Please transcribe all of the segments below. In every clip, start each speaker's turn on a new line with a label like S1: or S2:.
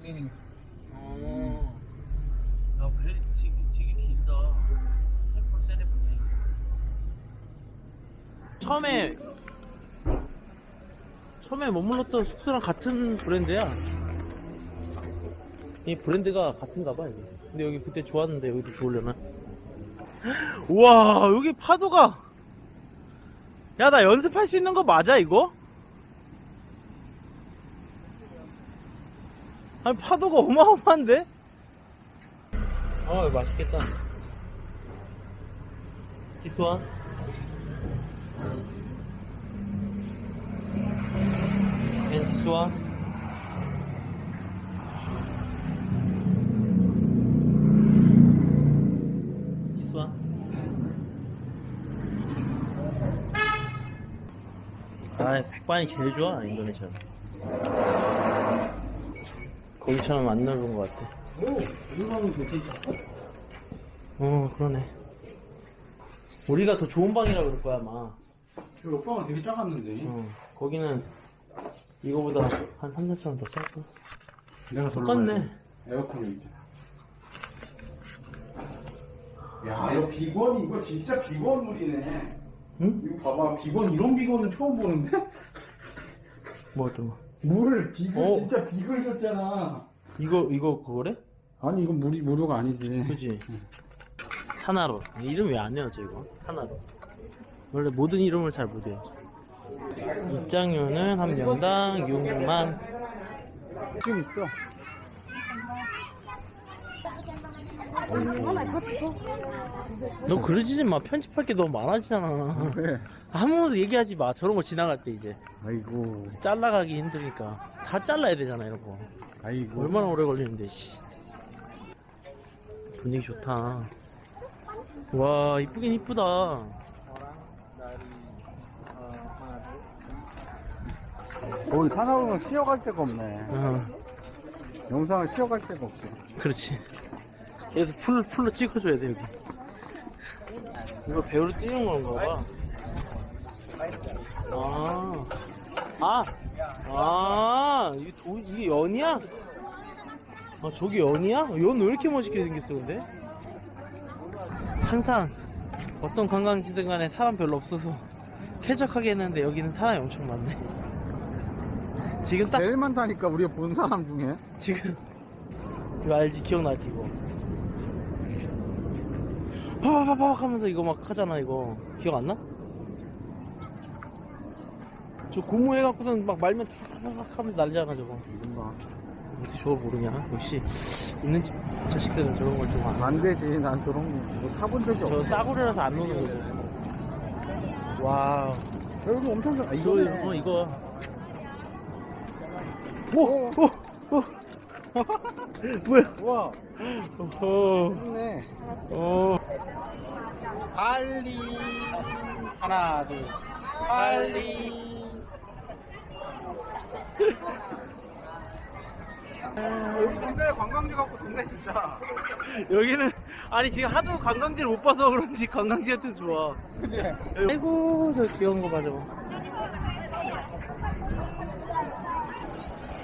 S1: 클리닝.
S2: 어. 야, 그래, 되게, 되게 길다. 템플 세레머니. 처음에, 처음에 머물렀던 숙소랑 같은 브랜드야. 이 브랜드가 같은가 봐, 이게. 근데 여기 그때 좋았는데 여기도 좋으려나? 우와, 여기 파도가! 야, 나 연습할 수 있는 거 맞아, 이거? 아니, 파도가 어마어마한데? 아, 맛있겠다. 앤 기수아. 기수아. 아, 백반이 제일 좋아, 인도네시아. 거기처럼 안 넓은 것 같아.
S1: 오, 이거는 괜찮다.
S2: 어, 그러네. 우리가 더 좋은 방이라 그럴 거야, 아마.
S1: 저 오빠가 되게 작았는데.
S2: 어, 거기는 이거보다 한 3, 4천 원더 싸고.
S1: 내가
S2: 똑같네.
S1: 에어컨이 있잖아.
S3: 야, 이거 비건 이거 진짜 비건물이네.
S2: 응?
S3: 이거 봐봐, 비건 이런 비건은 처음 보는데?
S2: 뭐 어떤 거?
S3: 물을 비글
S2: 어.
S3: 진짜 비글 줬잖아.
S2: 이거, 이거 그거래?
S3: 아니 이건 무리 무료가 아니지.
S2: 그지? 하나로. 이름 왜안 외워져, 이거? 하나로. 원래 모든 이름을 잘못 외워. 입장료는 한 명당 6만.
S3: 지금 있어.
S2: 너 그러지 마. 편집할 게 너무 많아지잖아.
S3: 왜?
S2: 아무도 얘기하지 마. 저런 거 지나갈 때 이제.
S3: 아이고,
S2: 잘라가기 힘드니까. 다 잘라야 되잖아, 이런 거.
S3: 아이고.
S2: 얼마나 오래 걸리는데, 씨. 분위기 좋다. 와, 이쁘긴 이쁘다.
S3: 거기 산업은 쉬어갈 데가 없네.
S2: 어,
S3: 영상을 쉬어갈 데가 없어.
S2: 그렇지. 얘도 풀, 풀로 찍어줘야 돼, 여기. 이거 배우로 뛰는 건가 봐. 아. 아! 아! 이게 도, 이게 연이야? 아, 저기 연이야? 연 왜 이렇게 멋있게 생겼어, 근데? 항상 어떤 관광지든 간에 사람 별로 없어서 쾌적하게 했는데 여기는 사람이 엄청 많네. 지금 딱,
S3: 제일 많다니까 우리가 본 사람 중에.
S2: 지금, 이거 알지? 기억나지, 이거? 파바바박 하면서 이거 막 하잖아, 이거. 기억 안 나? 저 고무 해갖고선 막 말면 탁탁탁 하면서 저거.
S3: 뭔가
S2: 어떻게 저걸 모르냐? 역시, 있는 집 자식들은 저런 걸 좀 안.
S3: 안 되지. 난 저런 거 사본 적이
S2: 저
S3: 없어.
S2: 싸구려라서 안 노는 거죠. 와우.
S3: 여기 엄청 잘. 아,
S2: 이거,
S3: 이거네.
S2: 어, 이거. 오! 오! 오! 뭐야?
S3: 와,
S2: 오!
S3: 좋네.
S2: 오!
S1: 빨리. 하나, 둘. 빨리.
S3: 여기 동네 관광지 같고 좋네 진짜.
S2: 여기는, 아니, 지금 하도 관광지를 못 봐서 그런지 관광지한테 좋아.
S3: 그지?
S2: 아이고, 저 귀여운 거 봐, 저거.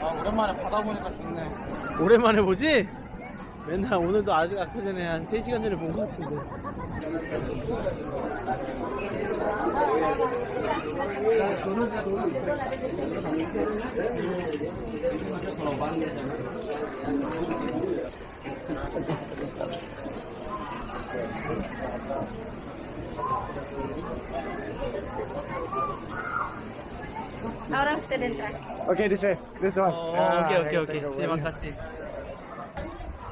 S1: 아, 오랜만에 바다 보니까 좋네.
S2: 오랜만에 보지? 맨날 오늘도 아직 아까 전에 한 3시간 전에 본 것 같은데.
S4: Ahora usted entra.
S3: Okay, this way. This one.
S2: 어,
S3: Ah,
S2: 오케이, 오케이,
S3: okay,
S2: 오케이.
S3: okay,
S2: 네,
S3: okay.
S2: 마카시.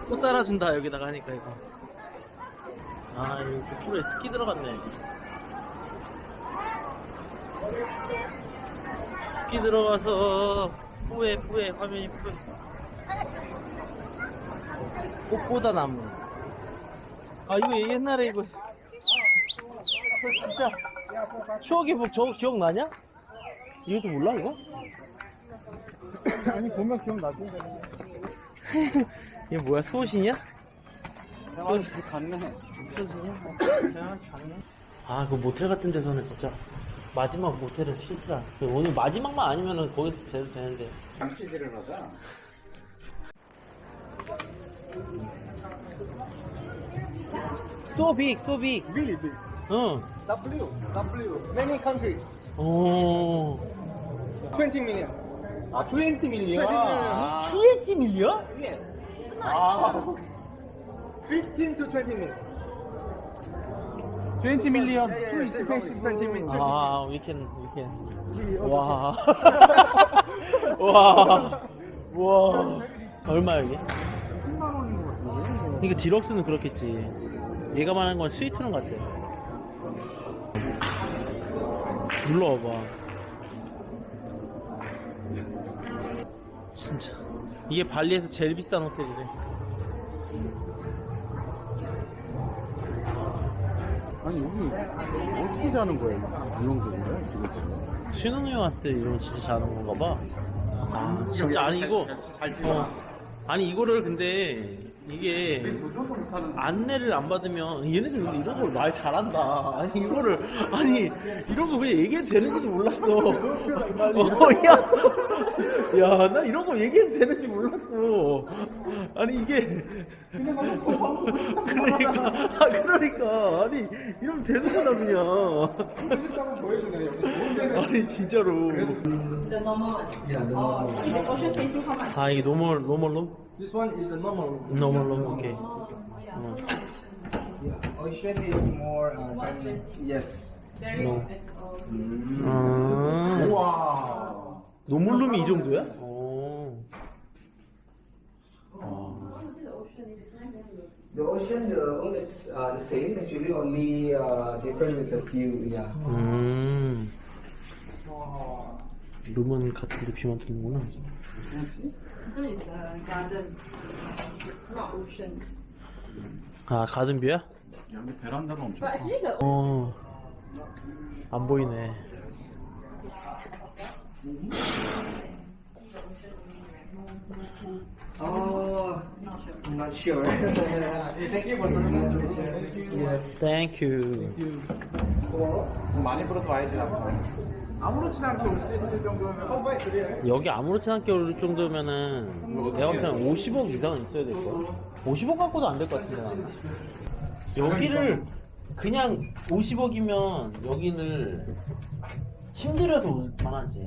S2: 또 따라준다, 여기다가 하니까, 이거. 아, 이거 프로에 스키 들어갔네. 스키 들어가서, 뿌에, 뿌에, 화면이 뿌에. 꽃보다 나무. 아, 이거 옛날에 이거. 이거 진짜. 추억의 복, 저거 기억나냐? 이것도 몰라, 이거?
S3: 아니 보면 기억나지?
S2: 이게 뭐야, 수호신이야?
S3: 대만이 갔네.
S2: 아, 그 모텔 같은 데서는 진짜 마지막 모텔은 싫더라. 오늘 마지막만 아니면은 거기서 제도 되는데.
S3: 잠시기를 하자.
S2: So big, so big.
S3: Really big.
S2: 응.
S3: W, W. Many countries.
S2: 오.
S3: 20 million. 아, 20 million.
S2: 20 밀리언?
S3: Yeah. 아. 15 to 20 million.
S1: 20 밀리언.
S3: Yeah, yeah, yeah, 20 million.
S2: 아, we can, we can. 와. 와. 와. 얼마 여기?
S3: 10만 원인 것 같은데.
S2: 그러니까 디럭스는 그렇겠지. 얘가 말하는 건 스위트룸 같아. 눌러봐. 진짜. 이게 발리에서 제일 비싼 호텔이래.
S1: 아니 여기 어떻게 자는 거야 이 정도면 도대체?
S2: 신혼여행 왔을 때 이런 거 진짜 자는 건가 봐. 아, 진짜 아니 이거. 어. 아니 이거를 근데 이게 안내를 안 받으면 얘네들 근데 이런 걸 말 잘한다. 아니 이거를 아니 이런 거 그냥 얘기해도 되는지도 몰랐어. 어, 야, 야, 나 이런 거 얘기해도 되는지 몰랐어. 아니 이게 그러니까, 아, 그러니까 아니 이러면 되는 거다 그냥.
S3: 한번 보여주네. 여기
S2: 아니 진짜로.
S4: The normal one.
S3: Yeah, the normal one.
S4: Is the ocean facing how much?
S2: 아 이게 노멀 노멀로?
S3: This one is the normal one.
S2: 노멀로 오케이.
S4: Oh, yeah.
S2: 어.
S3: Yeah. Ocean is more. Uh, than- yes.
S4: Very
S2: No.
S4: expensive. Oh.
S2: 아
S3: 와.
S2: 노멀룸이 이 정도야? 오. 아.
S5: The ocean, the room is uh, the same actually, only uh, different with the view. Yeah.
S2: 음. 룸은 같은데 비만 드는구나.
S4: This is the garden. It's not ocean.
S2: 아 가든뷰야?
S1: 여기 베란다가 엄청
S4: But
S1: 커.
S4: actually the
S2: 어. 안 보이네.
S5: Oh. I'm not sure.
S3: Thank you for coming.
S5: yes.
S2: 땡큐.
S1: 많이 불어서 와야지
S3: 아무렇지도 않게 올 수 있을 정도면 허브에 드려요.
S2: 여기 아무렇지 않게 오를 정도면은 내가 봤을 때 50억 이상은 있어야 될 거야. 50억 갖고도 안 될 것 같은데. 여기를 그냥 50억이면 여기를 힘들어서 올 만하지.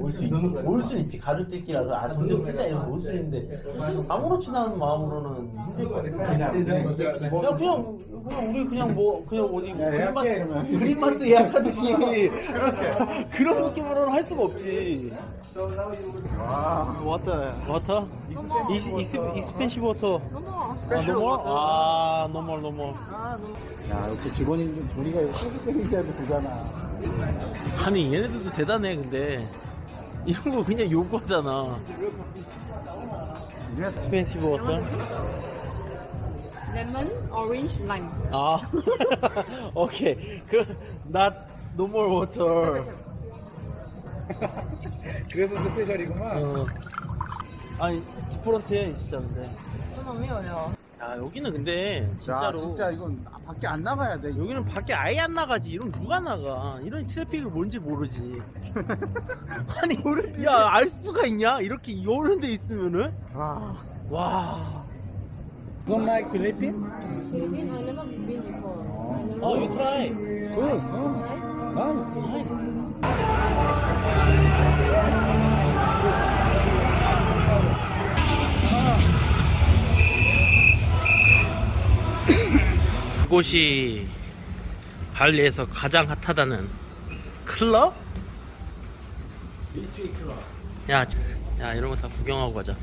S2: 올 수 있지. 올 수 있지. 가족들끼리라서 아돈좀 쓰자 이러면 올수 있는데 아무렇지도 않은 마음으로는 힘들 것 같아. 야 그냥 그냥 우리 그냥 뭐 그냥 어디 뭐 그린마스. 그린마스 예약하듯이 그런 느낌으로는 할 수가 없지.
S1: 와 왔다
S2: 워터? 이스 이스 이스펜시브 워터. 아 노멀? 아 노멀 노멀.
S1: 야 이렇게 직원인들 둘이가 소속객인지도 보잖아
S2: 아니 얘네들도 대단해 근데 이런 거 그냥 요구하잖아. 스펜시브 워터?
S4: lemon, orange, lime.
S2: 아 오케이 그 not 노멀 워터.
S3: 그래서 스페셜이구만.
S2: 어. 아니 디퍼런트해 진짜 근데.
S4: 真的没有哟。
S2: 야 여기는 근데
S1: 야
S2: 진짜로
S1: 진짜 이건 밖에 안 나가야 돼
S2: 여기는 밖에 아예 안 나가지. 이런 누가 나가? 이런 트래픽을 뭔지 모르지. 아니 야알 수가 있냐? 이렇게 이런 데 있으면은?
S1: 아
S2: 와.
S1: Don't like Philippines?
S4: Philippines, I never been before. I never
S2: 어, you try.
S1: Good
S4: Nice.
S1: Nice
S2: 이곳이 발리에서 가장 핫하다는 클럽? 야, 자- 야 이런 거 다 구경하고 가자.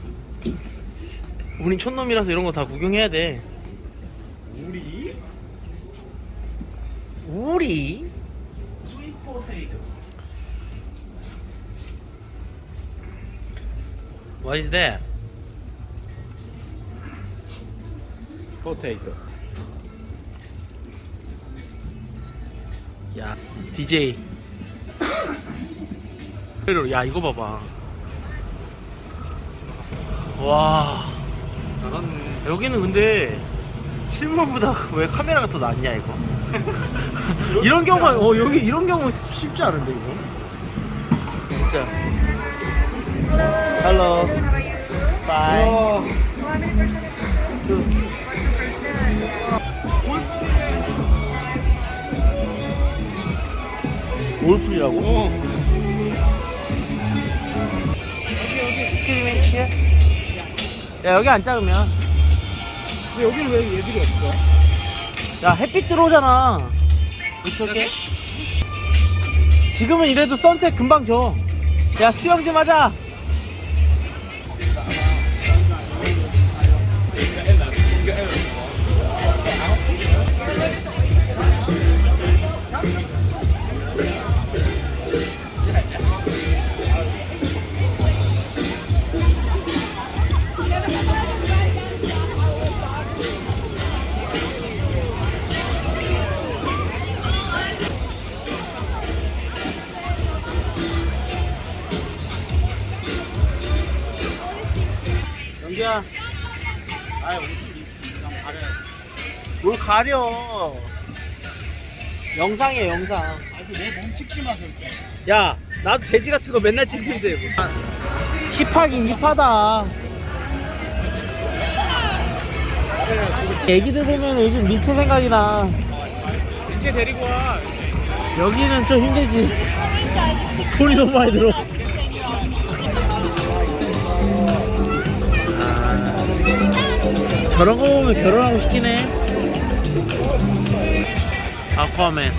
S2: 우린 촌놈이라서 이런 거 다 구경해야 돼. 우리? 우리? 스윗 포테이토. What is that?
S1: 포테이토
S2: 야, DJ. 야, 이거 봐봐. 와,
S1: 잘하네
S2: 여기는 근데 실물보다 왜 카메라가 더 낫냐 이거? 이런 경우가 어 여기 이런 경우 쉽지 않은데 이거? 진짜. Hello. Bye. 올풀이라고? 어. 여기 여기 스크리메이치 야 여기 안 작으면
S1: 여기는 왜 얘들이 없어?
S2: 야 햇빛 들어오잖아 이쪽에 지금은 이래도 선셋 금방 져 야 수영 좀 하자 가려 영상이야 영상
S1: 내몸 찍지 마 절대.
S2: 야 나도 돼지 같은 거 맨날 찍는데 뭐. 힙하긴 힙하다 애기들 보면 요즘 민채 생각이 나
S1: 이제 데리고 와.
S2: 여기는 좀 힘들지 돈이 너무 많이 들어 아, 저런 거 보면 결혼하고 싶긴 해 아쿠아맨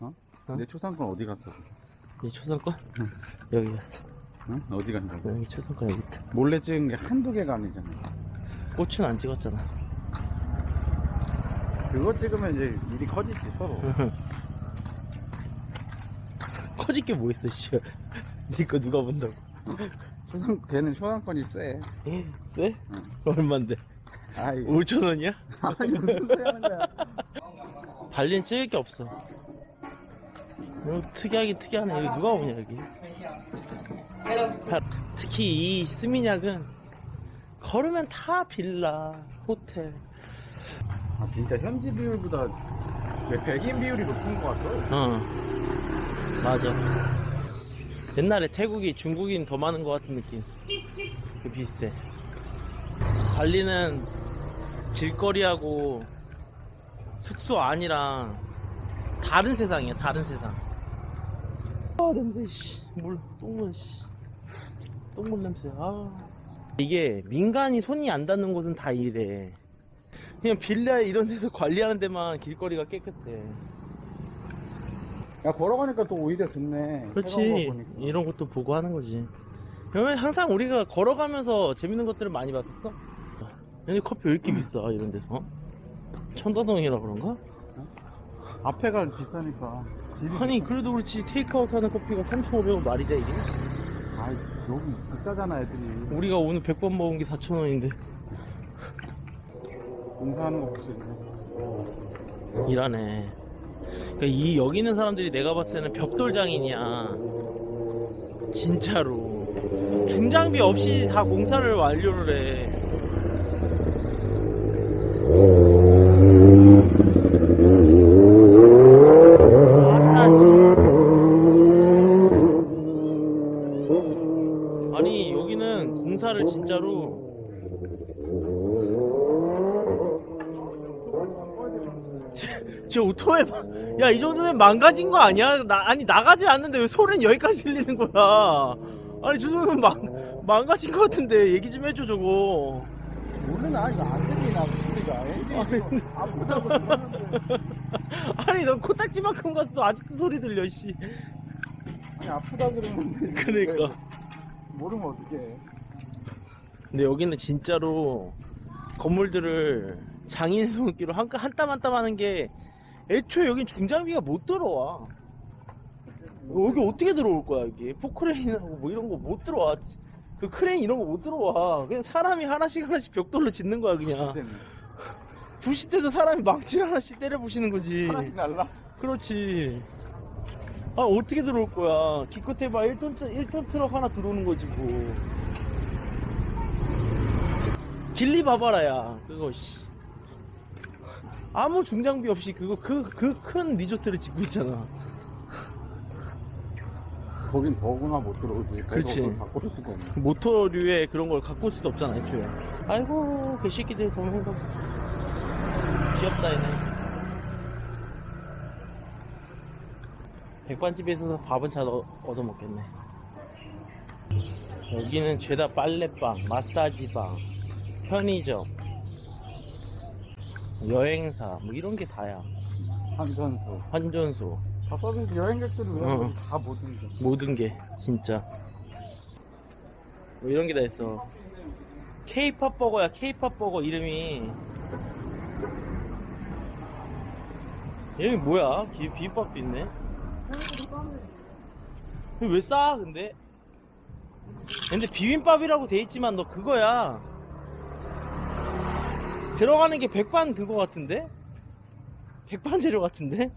S1: 어? 내 초상권 어디 갔어?
S2: 이 초상권? 여기 갔어
S1: 응? 어디 간다고?
S2: 여기 초상권 여기 있다
S1: 몰래 찍은 게 한두 개가 아니잖아.
S2: 꽃은 안 찍었잖아
S1: 그거 찍으면 이제 일이 커지지 서로.
S2: 커질 게 뭐 있어 씨 니거 누가 본다고
S1: 초상 걔는 초상권이 세.
S2: 쎄? 얼만데?
S1: 아이
S2: 5천 원이야?
S1: 아니 무슨 소리 하는 거야?
S2: 발린 찍을 게 없어. 어, 특이하긴 특이하네. 여기 누가 오냐 여기. 하- 특히 이 스미냑은 걸으면 다 빌라, 호텔.
S1: 아 진짜 현지 비율보다 왜 백인 비율이 높은 것 같아.
S2: 어, 맞아. 옛날에 태국이 중국인 더 많은 것 같은 느낌. 그 비슷해. 발리는 길거리하고 숙소 안이랑 다른 세상이야, 다른 세상. 아, 냄새, 씨. 물, 똥물, 씨. 똥물 냄새, 아. 이게 민간이 손이 안 닿는 곳은 다 이래. 그냥 빌라 이런 데서 관리하는 데만 길거리가 깨끗해.
S1: 야 걸어가니까 또 오히려 좋네. 해가
S2: 그렇지
S1: 보니까.
S2: 이런 것도 보고 하는 거지 그러면 항상 우리가 걸어가면서 재밌는 것들을 많이 봤었어 여기 커피 왜 이렇게 비싸 이런 데서 천다동이라 그런가?
S1: 앞에가 비싸니까. 집이
S2: 아니 그래도 그렇지 테이크아웃 하는 커피가 3,500원 말이 돼 이게?
S1: 아이 여기 비싸잖아 애들이.
S2: 우리가 오늘 100번 먹은 게 4,000원인데.
S1: 공사하는 거 볼 수 있네.
S2: 일하네. 그러니까 이 여기 있는 사람들이 내가 봤을 때는 벽돌 장인이야. 진짜로. 중장비 없이 다 공사를 완료를 해 아따, 씨. 아니 여기는 공사를 진짜로 저 오토바이 야 이 정도면 망가진 거 아니야? 나, 아니 나가지 않는데 왜 소리는 여기까지 들리는 거야? 아니 저 정도면 망, 망가진 거 같은데 얘기 좀 해줘 저거
S1: 모르나 이거 안 들리나 소리가. 아프다고 그러는데.
S2: 아니 너 코딱지만큼 갔어 아직도 소리 들려 씨
S1: 아니 아프다 그러는데.
S2: 그러니까
S1: 모르면 어떡해.
S2: 근데 여기는 진짜로 건물들을 장인 손길로 한 땀 한 땀 하는 게 애초에 여긴 중장비가 못 들어와. 여기 어떻게 들어올 거야 여기 포크레인하고 뭐 이런 거 못 들어와. 그 크레인 이런 거 못 들어와. 그냥 사람이 하나씩 하나씩 벽돌로 짓는 거야 그냥. 부실 때도 사람이 망치를 하나씩 때려 부시는 거지.
S1: 하나씩 날라.
S2: 그렇지. 아 어떻게 들어올 거야 기껏 해봐 1톤, 1톤 트럭 하나 들어오는 거지 뭐 길리 봐봐라 야 그거 씨 아무 중장비 없이 그거 그 그 큰 리조트를 짓고 있잖아
S1: 거긴 더구나 못 들어오지.
S2: 그렇지.
S1: 그걸 바꿀 수가 없네.
S2: 모터류의 그런 걸 갖고 올 수도 없잖아 애초에 아이고 그 새끼들 보면 거 귀엽다 얘네 백반집에서 밥은 잘 얻- 얻어먹겠네 여기는 죄다 빨래방 마사지방 편의점 여행사 뭐 이런 게 다야
S1: 환전소.
S2: 환전소
S1: 다 서비스 여행객들을 위한
S2: 어.
S1: 거지. 다 모든 게.
S2: 모든 게 진짜 뭐 이런 게 다 있어 케이팝 버거야 케이팝 버거 이름이 이름이 뭐야 비, 비빔밥도 있네 왜 싸 근데 근데 비빔밥이라고 돼 있지만 너 그거야 들어가는 게 백반 그거 같은데 백반 재료 같은데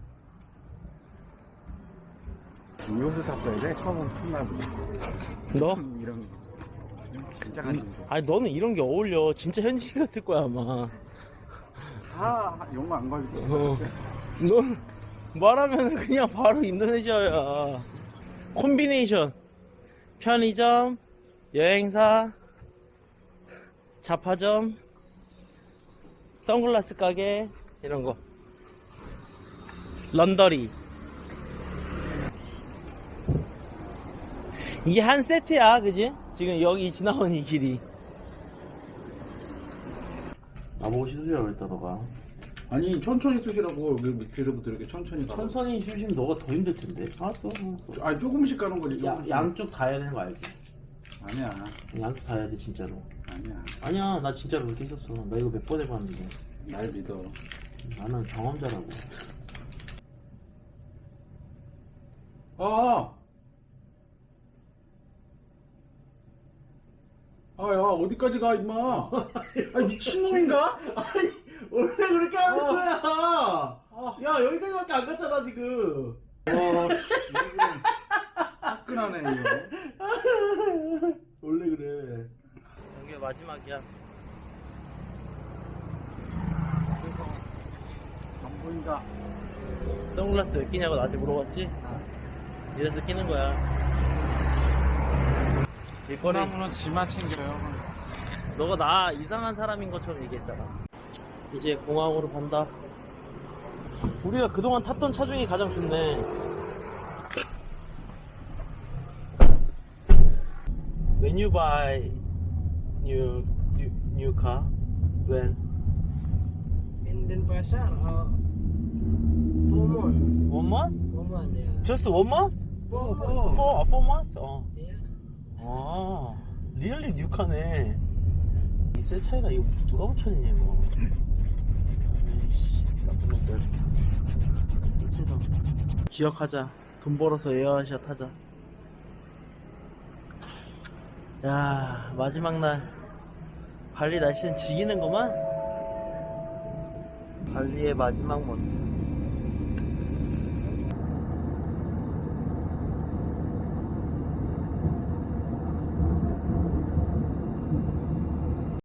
S1: 음료수 샀어야 돼. 처음 첫날부터.
S2: 너
S1: 이런 거. 진짜 간지.
S2: 아니 너는 이런 게 어울려 진짜 현지 같을 거야 아마
S1: 다 영어 안 가지고.
S2: 어. 넌 말하면 그냥 바로 인도네시아야 콤비네이션 편의점 여행사 잡화점 선글라스 가게 이런 거 런더리 이게 한 세트야 그지? 지금 여기 지나온 이 길이 나보고 시도지라고 했다 너가
S1: 아니 천천히 쓰시라고 여기 밑에서부터 이렇게 천천히 가.
S2: 천천히 쉬시면 너가 더 힘들 텐데. 알았어. 알았어.
S1: 아니 조금씩 가는 거지.
S2: 야,
S1: 조금씩.
S2: 양쪽 다 해야 되는 거 알지?
S1: 아니야.
S2: 양쪽 다 해야 돼, 진짜로.
S1: 아니야.
S2: 아니야, 나 진짜로 그렇게 했었어. 나 이거 몇 번 해봤는데.
S1: 날 믿어.
S2: 나는 경험자라고.
S1: 아. 아, 야, 어디까지 가, 임마? 아, 미친놈인가?
S2: 원래 그렇게 하는
S1: 어.
S2: 거야!
S1: 아,
S2: 야, 여기까지밖에 안 갔잖아, 지금.
S1: 와, 화끈하네, 이거.
S2: 원래 그래. 마지막이야.
S1: 안 보인다.
S2: 선글라스 왜 끼냐고 나한테 물어봤지? 이래서 끼는 거야. 길거리.
S1: 콩나물은 지만 챙겨요.
S2: 너가 나 이상한 사람인 것처럼 얘기했잖아. 이제 공항으로 간다. 우리가 그동안 탔던 차 중에 가장 좋네. You buy new new, new car, when
S6: In Denpasar or Momon?
S2: one month?
S6: Momon, yeah.
S2: Just one month?
S6: Four,
S2: Four, four months? 어.
S6: Yeah.
S2: 아, 리얼리 뉴카네. 이셀 차이나 이거 누가 붙였냐 이거. 에이씨, 나쁜 놈들. 기억하자. 돈 벌어서 에어아시아 타자. 야, 마지막 날. 발리 날씨는 지기는 거만? 발리의 마지막 모습.